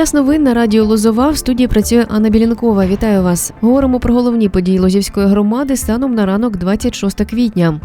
Час новин на радіо Лозова в студії працює Анна Білінкова. Вітаю вас. Говоримо про головні події Лозівської громади станом на ранок 26 квітня.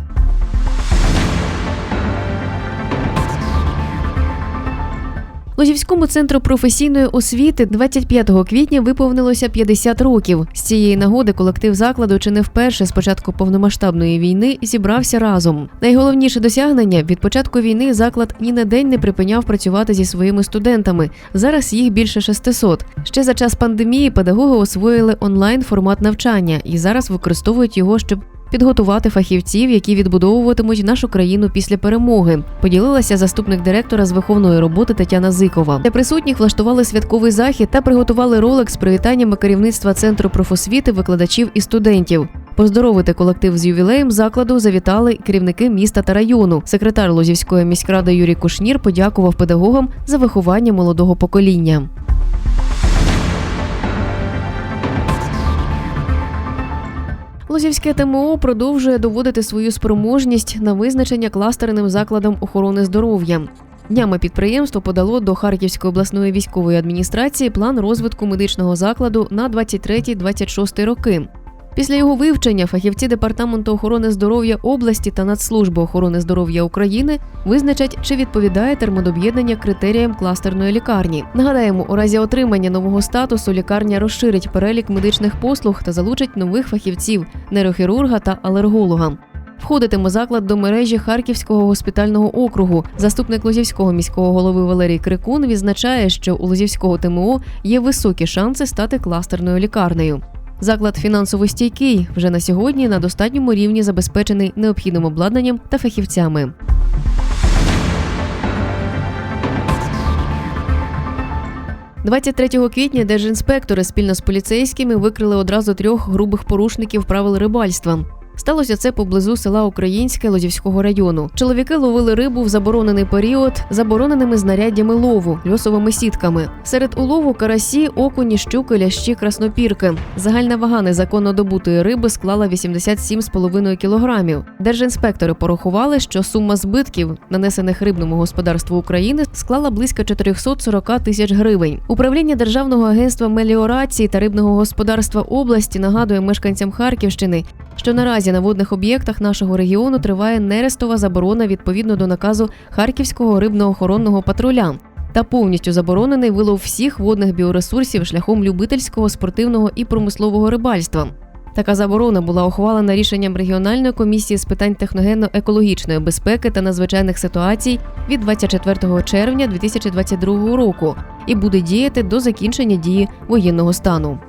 Лозівському центру професійної освіти 25 квітня виповнилося 50 років. З цієї нагоди колектив закладу чи не вперше з початку повномасштабної війни зібрався разом. Найголовніше досягнення від початку війни заклад ні на день не припиняв працювати зі своїми студентами. Зараз їх більше 600. Ще за час пандемії педагоги освоїли онлайн формат навчання і зараз використовують його, щоб підготувати фахівців, які відбудовуватимуть нашу країну після перемоги. Поділилася заступник директора з виховної роботи Тетяна Зикова. Для присутніх влаштували святковий захід та приготували ролик з привітаннями керівництва центру профосвіти, викладачів і студентів. Поздоровити колектив з ювілеєм закладу завітали керівники міста та району. Секретар Лозівської міськради Юрій Кушнір подякував педагогам за виховання молодого покоління. Лозівське ТМО продовжує доводити свою спроможність на визначення кластерним закладом охорони здоров'я. Днями підприємство подало до Харківської обласної військової адміністрації план розвитку медичного закладу на 23-26 роки. Після його вивчення фахівці департаменту охорони здоров'я області та Нацслужби охорони здоров'я України визначать, чи відповідає термодоб'єднання критеріям кластерної лікарні. Нагадаємо, у разі отримання нового статусу лікарня розширить перелік медичних послуг та залучить нових фахівців нейрохірурга та алерголога. Входитиме заклад до мережі Харківського госпітального округу. Заступник Лозівського міського голови Валерій Крикун відзначає, що у Лозівського ТМО є високі шанси стати кластерною лікарнею. Заклад фінансово стійкий вже на сьогодні на достатньому рівні забезпечений необхідним обладнанням та фахівцями. «23 квітня держінспектори спільно з поліцейськими викрили одразу трьох грубих порушників правил рибальства. Сталося це поблизу села Українське Лозівського району. Чоловіки ловили рибу в заборонений період забороненими знаряддями лову, льосовими сітками. Серед улову карасі, окуні, щуки, лящі, краснопірки. Загальна вага незаконно добутої риби склала 87,5 кілограмів. Держінспектори порахували, що сума збитків, нанесених рибному господарству України, склала близько 440 тисяч гривень. Управління Державного агентства меліорації та рибного господарства області нагадує мешканцям Харківщини, що наразі на водних об'єктах нашого регіону триває нерестова заборона відповідно до наказу Харківського рибно-охоронного патруля. Та повністю заборонений вилов всіх водних біоресурсів шляхом любительського, спортивного і промислового рибальства. Така заборона була ухвалена рішенням регіональної комісії з питань техногенно-екологічної безпеки та надзвичайних ситуацій від 24 червня 2022 року і буде діяти до закінчення дії воєнного стану.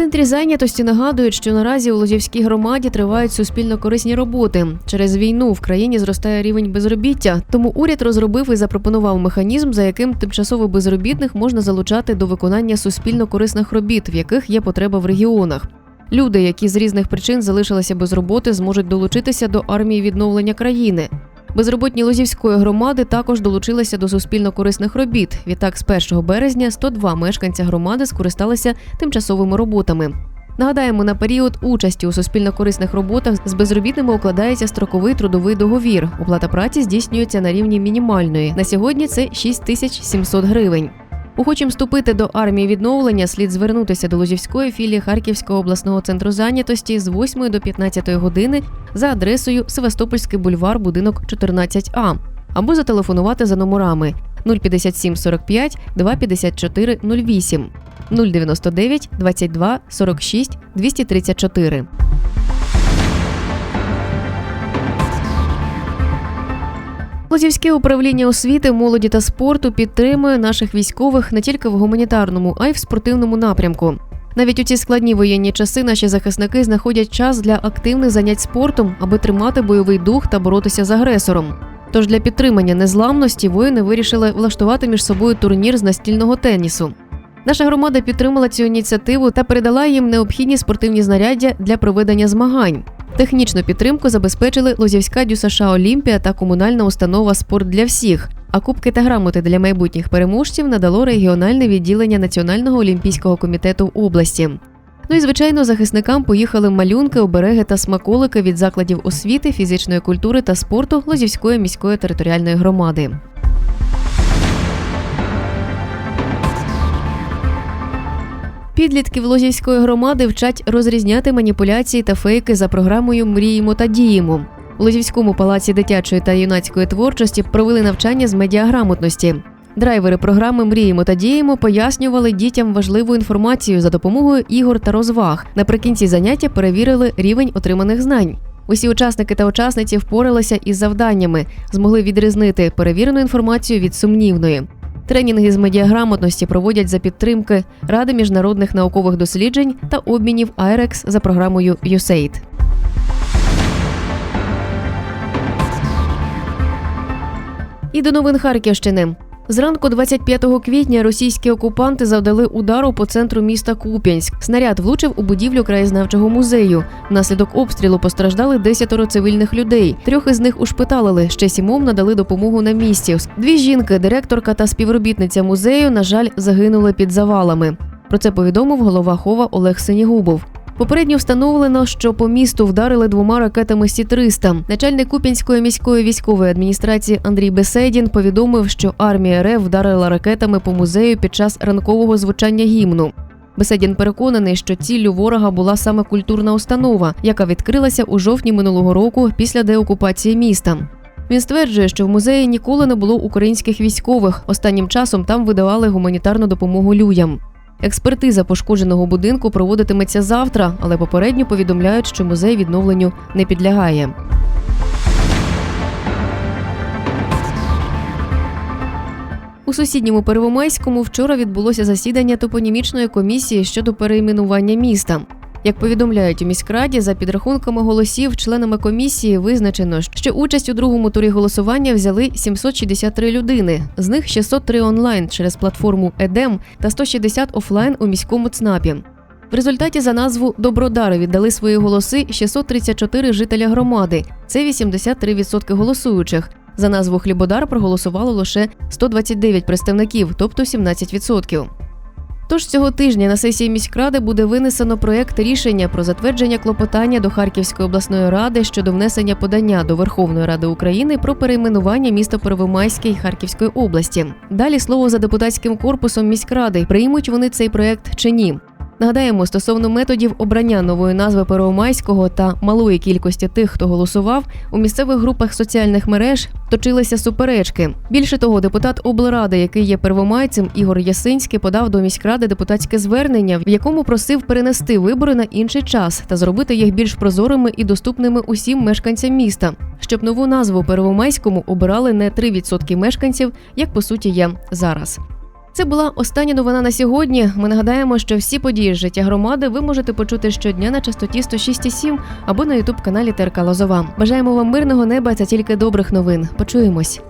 Центрі зайнятості нагадують, що наразі у Лозівській громаді тривають суспільно корисні роботи. Через війну в країні зростає рівень безробіття, тому уряд розробив і запропонував механізм, за яким тимчасово безробітних можна залучати до виконання суспільно корисних робіт, в яких є потреба в регіонах. Люди, які з різних причин залишилися без роботи, зможуть долучитися до армії відновлення країни. Безроботні Лозівської громади також долучилися до суспільно корисних робіт. Відтак, з 1 березня 102 мешканця громади скористалися тимчасовими роботами. Нагадаємо, на період участі у суспільно корисних роботах з безробітними укладається строковий трудовий договір. Оплата праці здійснюється на рівні мінімальної. На сьогодні це 6700 гривень. Охочим вступити до армії відновлення слід звернутися до Лозівської філії Харківського обласного центру зайнятості з 8 до 15 години за адресою Севастопольський бульвар, будинок 14А, або зателефонувати за номерами 057 45 254 08 099 22 46 234. Лозівське управління освіти, молоді та спорту підтримує наших військових не тільки в гуманітарному, а й в спортивному напрямку. Навіть у ці складні воєнні часи наші захисники знаходять час для активних занять спортом, аби тримати бойовий дух та боротися з агресором. Тож для підтримання незламності воїни вирішили влаштувати між собою турнір з настільного тенісу. Наша громада підтримала цю ініціативу та передала їм необхідні спортивні знаряддя для проведення змагань. Технічну підтримку забезпечили Лозівська ДЮСШ Олімпія та комунальна установа Спорт для всіх. А кубки та грамоти для майбутніх переможців надало регіональне відділення Національного олімпійського комітету області. Ну і звичайно, захисникам поїхали малюнки, обереги та смаколики від закладів освіти, фізичної культури та спорту Лозівської міської територіальної громади. Підлітків Лозівської громади вчать розрізняти маніпуляції та фейки за програмою Мріємо та діємо. У Лозівському палаці дитячої та юнацької творчості провели навчання з медіаграмотності. Драйвери програми Мріємо та діємо пояснювали дітям важливу інформацію за допомогою ігор та розваг. Наприкінці заняття перевірили рівень отриманих знань. Усі учасники та учасниці впоралися із завданнями, змогли відрізнити перевірену інформацію від сумнівної. Тренінги з медіаграмотності проводять за підтримки Ради міжнародних наукових досліджень та обмінів IREX за програмою USAID. І до новин Харківщини. Зранку 25 квітня російські окупанти завдали удару по центру міста Куп'янськ. Снаряд влучив у будівлю краєзнавчого музею. Внаслідок обстрілу постраждали десятеро цивільних людей. Трьох із них ушпиталили, ще сімом надали допомогу на місці. Дві жінки, директорка та співробітниця музею, на жаль, загинули під завалами. Про це повідомив голова хова Олег Синігубов. Попередньо встановлено, що по місту вдарили двома ракетами Сі-300. Начальник Куп'янської міської військової адміністрації Андрій Беседін повідомив, що армія РФ вдарила ракетами по музею під час ранкового звучання гімну. Беседін переконаний, що ціллю ворога була саме культурна установа, яка відкрилася у жовтні минулого року після деокупації міста. Він стверджує, що в музеї ніколи не було українських військових. Останнім часом там видавали гуманітарну допомогу людям. Експертиза пошкодженого будинку проводитиметься завтра, але попередньо повідомляють, що музей відновленню не підлягає. У сусідньому Первомайському вчора відбулося засідання топонімічної комісії щодо перейменування міста. Як повідомляють у міськраді, за підрахунками голосів, членами комісії визначено, що участь у другому турі голосування взяли 763 людини, з них 603 онлайн через платформу ЕДЕМ та 160 офлайн у міському ЦНАПі. В результаті за назву Добродари віддали свої голоси 634 жителя громади. Це 83% голосуючих. За назву Хлібодар проголосувало лише 129 представників, тобто 17%. Тож цього тижня на сесії міськради буде винесено проєкт рішення про затвердження клопотання до Харківської обласної ради щодо внесення подання до Верховної Ради України про перейменування міста Первомайське Харківської області. Далі слово за депутатським корпусом міськради приймуть вони цей проєкт чи ні. Нагадаємо, стосовно методів обрання нової назви Первомайського та малої кількості тих, хто голосував, у місцевих групах соціальних мереж точилися суперечки. Більше того, депутат облради, який є первомайцем, Ігор Ясинський, подав до міськради депутатське звернення, в якому просив перенести вибори на інший час та зробити їх більш прозорими і доступними усім мешканцям міста, щоб нову назву Первомайському обирали не 3% мешканців, як по суті є зараз. Це була остання новина на сьогодні. Ми нагадаємо, що всі події з життя громади ви можете почути щодня на частоті 106,7 або на ютуб каналі ТРК Лозова. Бажаємо вам мирного неба та тільки добрих новин. Почуємось.